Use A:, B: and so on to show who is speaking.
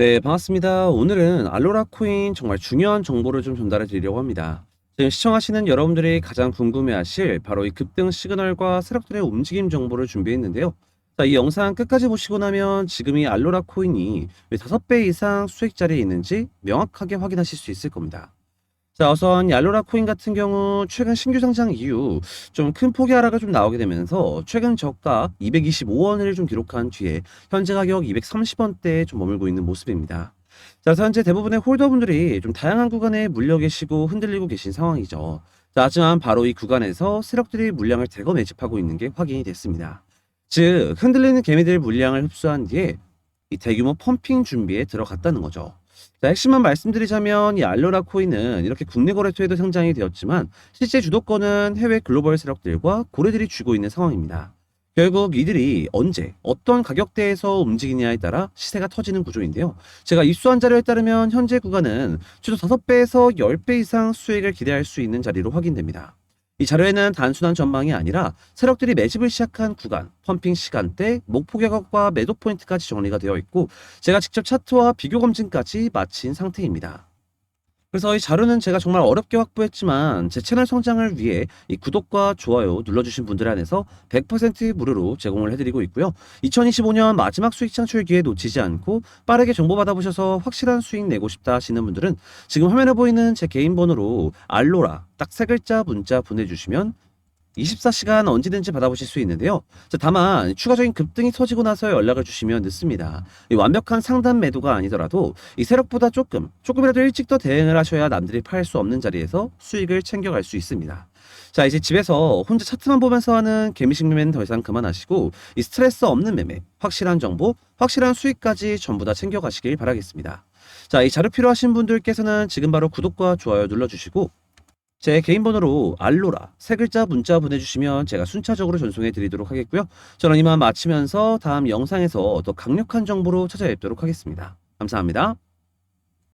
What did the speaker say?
A: 네, 반갑습니다. 오늘은 알로라 코인 정말 중요한 정보를 좀 전달해 드리려고 합니다. 지금 시청하시는 여러분들이 가장 궁금해하실 바로 이 급등 시그널과 세력들의 움직임 정보를 준비했는데요. 자, 이 영상 끝까지 보시고 나면 지금 이 알로라 코인이 왜 5배 이상 수익 자리에 있는지 명확하게 확인하실 수 있을 겁니다. 자, 우선 이 알로라 코인 같은 경우 최근 신규 상장 이후 좀 큰 폭의 하락을 좀 나오게 되면서 최근 저가 225원을 좀 기록한 뒤에 현재 가격 230원대에 좀 머물고 있는 모습입니다. 자, 현재 대부분의 홀더분들이 좀 다양한 구간에 물려 계시고 흔들리고 계신 상황이죠. 자, 하지만 바로 이 구간에서 세력들이 물량을 대거 매집하고 있는 게 확인이 됐습니다. 즉, 흔들리는 개미들 물량을 흡수한 뒤에 이 대규모 펌핑 준비에 들어갔다는 거죠. 자, 핵심만 말씀드리자면 이 알로라 코인은 이렇게 국내 거래소에도 상장이 되었지만 실제 주도권은 해외 글로벌 세력들과 고래들이 쥐고 있는 상황입니다. 결국 이들이 언제 어떤 가격대에서 움직이냐에 따라 시세가 터지는 구조인데요. 제가 입수한 자료에 따르면 현재 구간은 최소 5배에서 10배 이상 수익을 기대할 수 있는 자리로 확인됩니다. 이 자료에는 단순한 전망이 아니라 세력들이 매집을 시작한 구간, 펌핑 시간대, 목표 가격과 매도 포인트까지 정리가 되어 있고 제가 직접 차트와 비교 검증까지 마친 상태입니다. 그래서 이 자료는 제가 정말 어렵게 확보했지만 제 채널 성장을 위해 이 구독과 좋아요 눌러주신 분들 안에서 100% 무료로 제공을 해드리고 있고요. 2025년 마지막 수익 창출 기회 놓치지 않고 빠르게 정보 받아보셔서 확실한 수익 내고 싶다 하시는 분들은 지금 화면에 보이는 제 개인 번호로 알로라 딱 세 글자 문자 보내주시면 24시간 언제든지 받아보실 수 있는데요. 자, 다만 추가적인 급등이 터지고 나서 연락을 주시면 늦습니다. 이 완벽한 상단 매도가 아니더라도 이 세력보다 조금 조금이라도 일찍 더 대응을 하셔야 남들이 팔 수 없는 자리에서 수익을 챙겨갈 수 있습니다. 자 이제 집에서 혼자 차트만 보면서 하는 개미식 매매는 더 이상 그만하시고 이 스트레스 없는 매매, 확실한 정보, 확실한 수익까지 전부 다 챙겨가시길 바라겠습니다. 자 이 자료 필요하신 분들께서는 지금 바로 구독과 좋아요 눌러주시고 제 개인 번호로 알로라 세 글자 문자 보내주시면 제가 순차적으로 전송해 드리도록 하겠고요. 저는 이만 마치면서 다음 영상에서 더 강력한 정보로 찾아뵙도록 하겠습니다. 감사합니다.